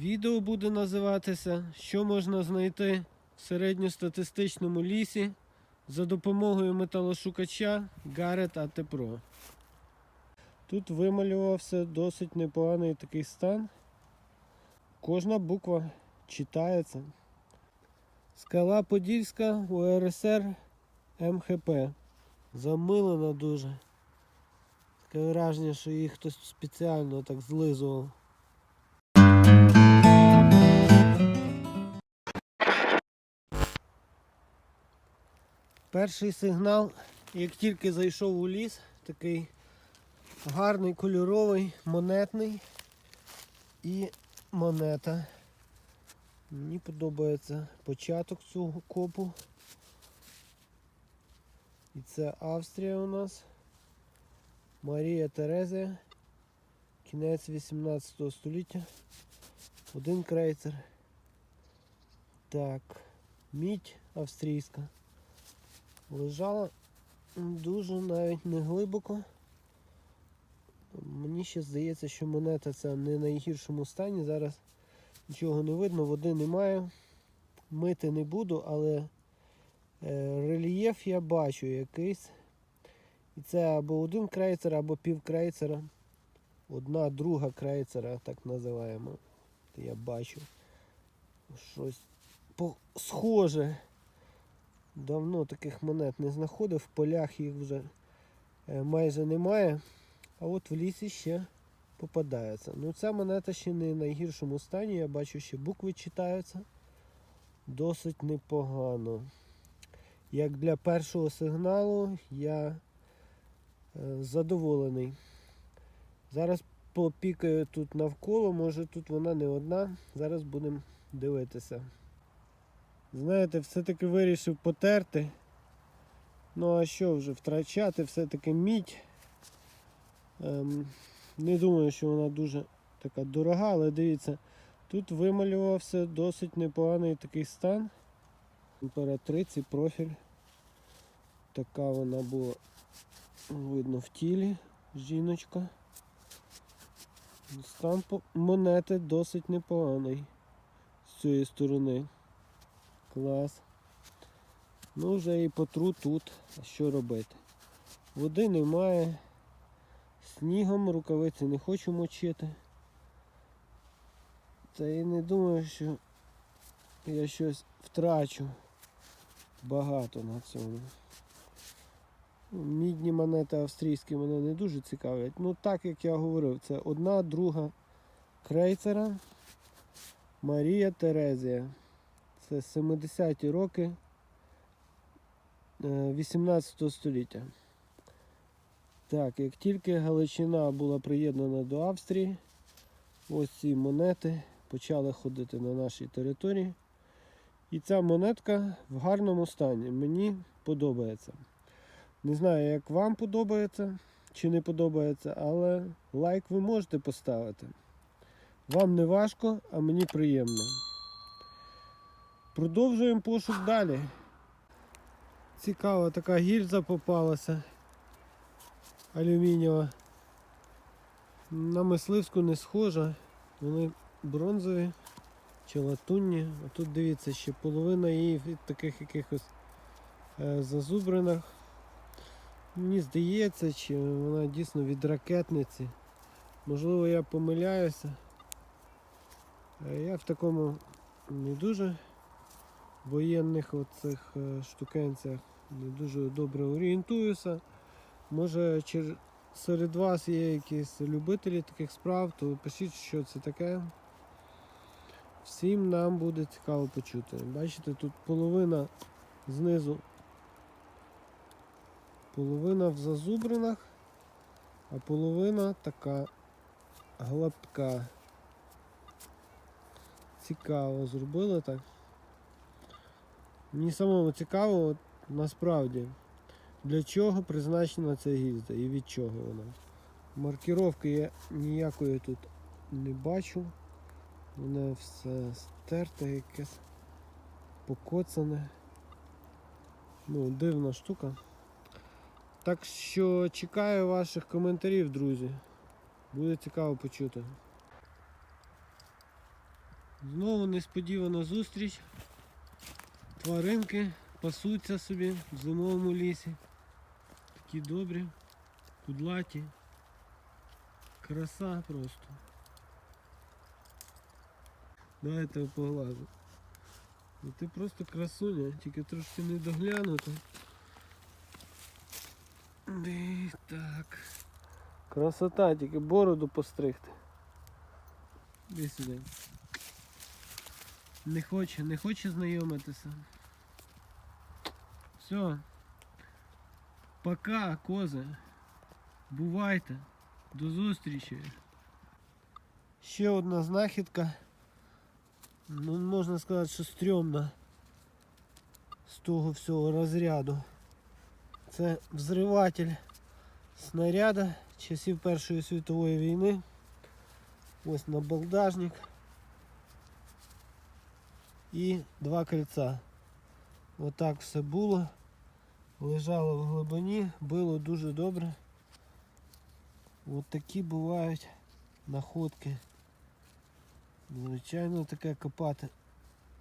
Відео буде називатися Що можна знайти в середньостатистичному лісі за допомогою металошукача Garrett AT Pro. Тут вималювався досить непоганий такий стан. Кожна буква читається. Скала Подільська УРСР МХП. Замилена дуже. Таке враження, що її хтось спеціально так злизував. Перший сигнал, як тільки зайшов у ліс, такий гарний кольоровий, монетний і монета. Мені подобається початок цього копу. І це Австрія у нас. Марія Терезія. Кінець 18 століття. Один крейцер. Так. Мідь австрійська. Лежала дуже навіть не глибоко. Мені ще здається, що монета ця не в найгіршому стані. Зараз нічого не видно, води немає. Мити не буду, але е, рельєф я бачу якийсь. І це або один крейцер, або пів крейцера. Одна друга крейцера, так називаємо. Я бачу. Щось схоже. Давно таких монет не знаходив, в полях їх вже е, майже немає. А от в лісі ще попадається. Ну ця монета ще не в найгіршому стані, я бачу, ще букви читаються. Досить непогано. Як для першого сигналу я е, задоволений. Зараз попікаю тут навколо, може тут вона не одна. Зараз будемо дивитися. Знаєте, все-таки вирішив потерти. Ну а що вже, втрачати все-таки мідь. Ем, не думаю, що вона дуже така дорога, але дивіться, тут вималювався досить непоганий такий стан. Імператриці, профіль. Така вона була видно в тілі, жіночка. Стан монети досить непоганий з цієї сторони. Клас. Ну вже і потру тут. Що робити? Води немає. Снігом рукавиці не хочу мочити. Та і не думаю, що я щось втрачу багато на цьому. Мідні монети австрійські мене не дуже цікавлять. Ну так як я говорив, це одна друга крейцера Марія Терезія. Це 70-ті роки е, 18 століття. Так, як тільки Галичина була приєднана до Австрії, ось ці монети почали ходити на нашій території. І ця монетка в гарному стані. Мені подобається. Не знаю, як вам подобається чи не подобається, але лайк ви можете поставити. Вам не важко, а мені приємно. Продовжуємо пошук далі. Цікава така гільза попалася. Алюмінієва. На мисливську не схожа. Вони бронзові чи латунні. А тут дивіться, ще половина її від таких якихось е, зазубринах. Мені здається, чи вона дійсно від ракетниці. Можливо, я помиляюся. Е, Я в такому не дуже воєнних оцих е, штукенцях не дуже добре орієнтуюся. Може серед вас є якісь любителі таких справ, то пишіть, що це таке. Всім нам буде цікаво почути. Бачите, тут половина знизу, половина в зазубринах, а половина така гладка. Цікаво зробили так. Мені самому цікаво, насправді, для чого призначена ця гільза і від чого вона. Маркіровки я ніякої тут не бачу. Воно все стерте якесь, покоцане. Ну, дивна штука. Так що чекаю ваших коментарів, друзі. Буде цікаво почути. Знову несподівана зустріч. Тваринки пасуться собі в зимовому лісі. Такі добрі, кудлаті. Краса просто. Давайте поглажу. Ну ти просто красуня, тільки трошки не доглянута. Ди, так. Красота, тільки бороду постригти. Іди сюди. Не хоче, не хоче знайомитися. Все. Пока, кози. Бувайте. До зустрічі. Ще одна знахідка. Ну, можна сказати, що стрьомна з того всього розряду. Це взриватель снаряда часів Першої світової війни. Ось набалдажник і два кольця. Отак все було. Лежало в глибині, було дуже добре. От такі бувають находки. Звичайно, таке копати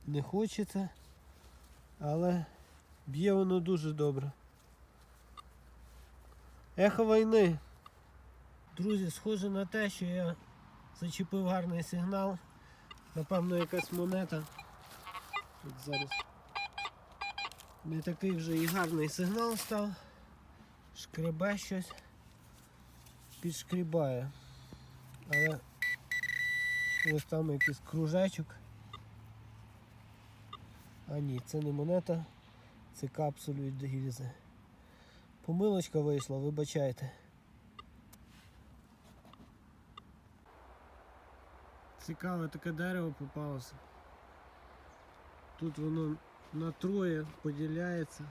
не хочеться, але б'є воно дуже добре. Ехо війни. Друзі, схоже на те, що я зачепив гарний сигнал. Напевно, якась монета. Тут зараз не такий вже і гарний сигнал став. Шкребе щось, підшкрібає. Але ось там якийсь кружечок. А ні, це не монета, це капсуль від гільзи. Помилочка вийшла, вибачайте. Цікаве таке дерево попалося. Тут воно на троє поділяється.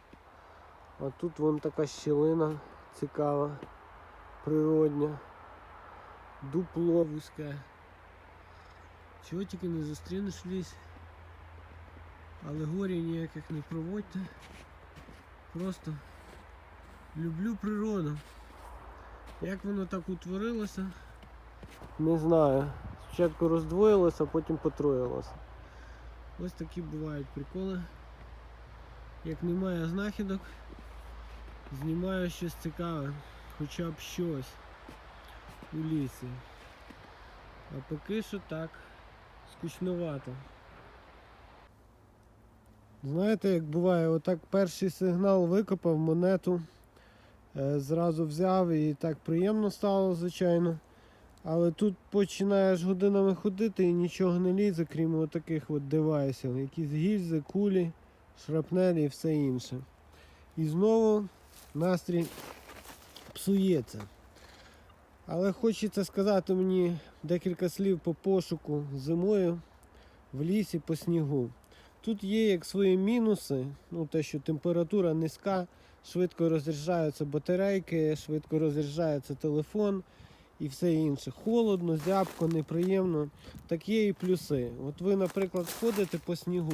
А тут вон така щілина цікава, природня. Дупло вузьке. Чого тільки не зустрінеш в лісі. Алегорій ніяких не проводьте. Просто люблю природу. Як воно так утворилося, не знаю. Спочатку роздвоїлося, а потім потроїлося. Ось такі бувають приколи. Як немає знахідок, знімаю щось цікаве, хоча б щось у лісі. А поки що так, скучновато. Знаєте, як буває, отак перший сигнал викопав монету, е, зразу взяв і так приємно стало, звичайно. Але тут починаєш годинами ходити і нічого не лізе, крім таких от девайсів. Якісь гільзи, кулі, шрапнелі і все інше. І знову настрій псується. Але хочеться сказати мені декілька слів по пошуку зимою в лісі по снігу. Тут є як свої мінуси, ну те, що температура низька, швидко розряджаються батарейки, швидко розряджається телефон і все інше. Холодно, зябко, неприємно. Так є і плюси. От ви, наприклад, ходите по снігу,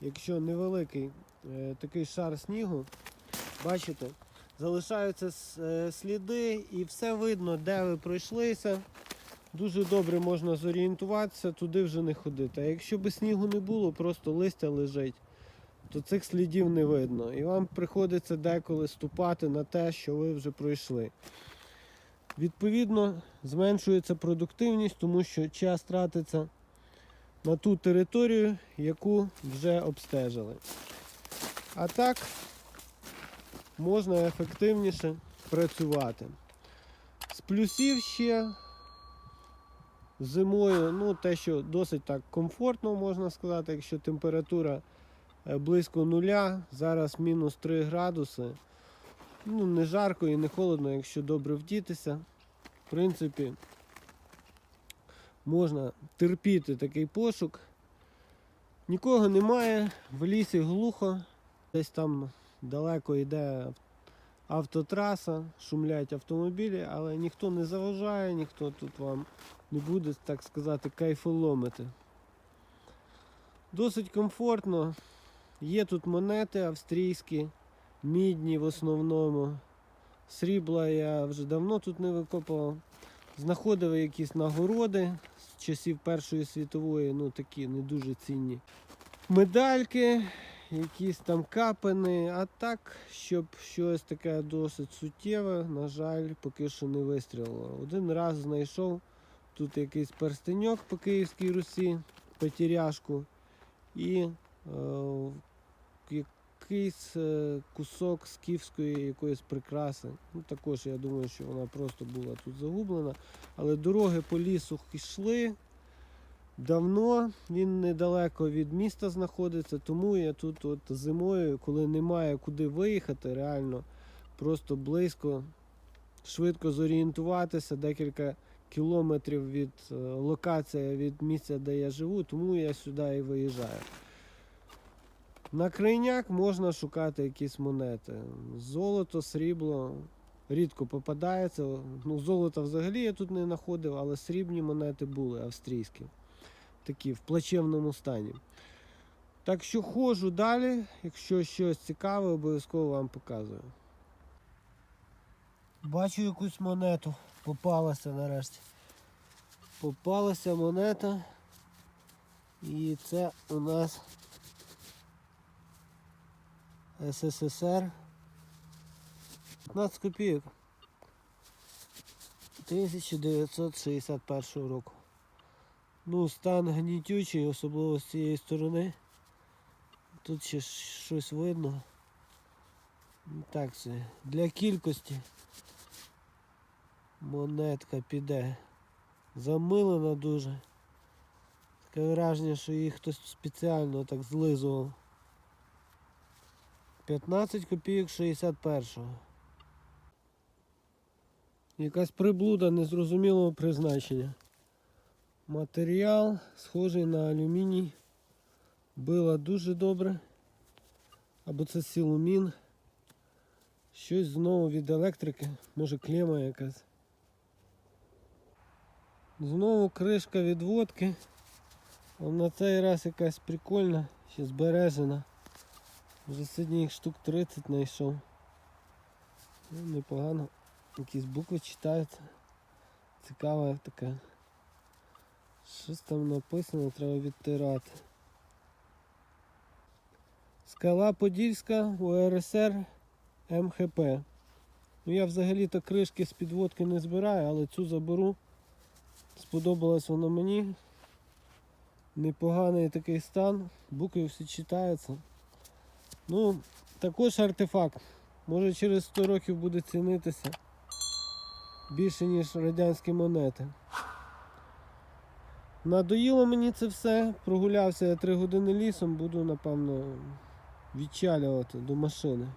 якщо невеликий е, такий шар снігу, бачите, залишаються е, сліди і все видно, де ви пройшлися. Дуже добре можна зорієнтуватися, туди вже не ходити. А якщо би снігу не було, просто листя лежить, то цих слідів не видно. І вам приходиться деколи ступати на те, що ви вже пройшли. Відповідно, зменшується продуктивність, тому що час тратиться на ту територію, яку вже обстежили. А так можна ефективніше працювати. З плюсів ще зимою, ну те, що досить так комфортно, можна сказати, якщо температура е, близько нуля, зараз мінус 3 градуси. Ну, не жарко і не холодно, якщо добре вдітися. В принципі, можна терпіти такий пошук. Нікого немає, в лісі глухо, десь там далеко йде автотраса, шумлять автомобілі, але ніхто не заважає, ніхто тут вам не буде, так сказати, кайфоломити. Досить комфортно. Є тут монети австрійські, мідні в основному. Срібла я вже давно тут не викопував. Знаходив якісь нагороди з часів Першої світової, ну такі не дуже цінні. Медальки, якісь там капини, а так, щоб щось таке досить суттєве, на жаль, поки що не вистрілило. Один раз знайшов тут якийсь перстеньок по Київській Русі, потеряшку, і е, якийсь е, кусок скіфської якоїсь прикраси. Ну, також я думаю, що вона просто була тут загублена. Але дороги по лісу йшли. Давно він недалеко від міста знаходиться, тому я тут от зимою, коли немає куди виїхати, реально просто близько, швидко зорієнтуватися, декілька кілометрів від е, локація від місця, де я живу, тому я сюди і виїжджаю. На крайняк можна шукати якісь монети. Золото, срібло рідко попадається. Ну, золота взагалі я тут не знаходив, але срібні монети були австрійські. Такі в плачевному стані. Так що ходжу далі. Якщо щось цікаве, обов'язково вам показую. Бачу якусь монету. Попалася нарешті. Попалася монета. І це у нас СССР. 15 копійок. 1961 року. Ну, стан гнітючий, особливо з цієї сторони. Тут ще щось видно. Так це. Для кількості монетка піде. Замилена дуже. Таке враження, що її хтось спеціально так злизував. 15 копійок 61-го. Якась приблуда незрозумілого призначення. Матеріал схожий на алюміній. Била дуже добре. Або це силумін. Щось знову від електрики, може клема якась. Знову кришка від водки. На цей раз якась прикольна, ще збережена. Вже сьогодні їх штук 30 знайшов. Ну, непогано. Якісь букви читаються. Цікава така. Щось там написано, треба відтирати. Скала Подільська УРСР МХП. Ну я взагалі-то кришки з підводки не збираю, але цю заберу. Сподобалась вона мені. Непоганий такий стан, букви всі читаються. Ну, також артефакт. Може через 100 років буде цінитися більше, ніж радянські монети. Надоїло мені це все. Прогулявся я 3 години лісом, буду, напевно, відчалювати до машини.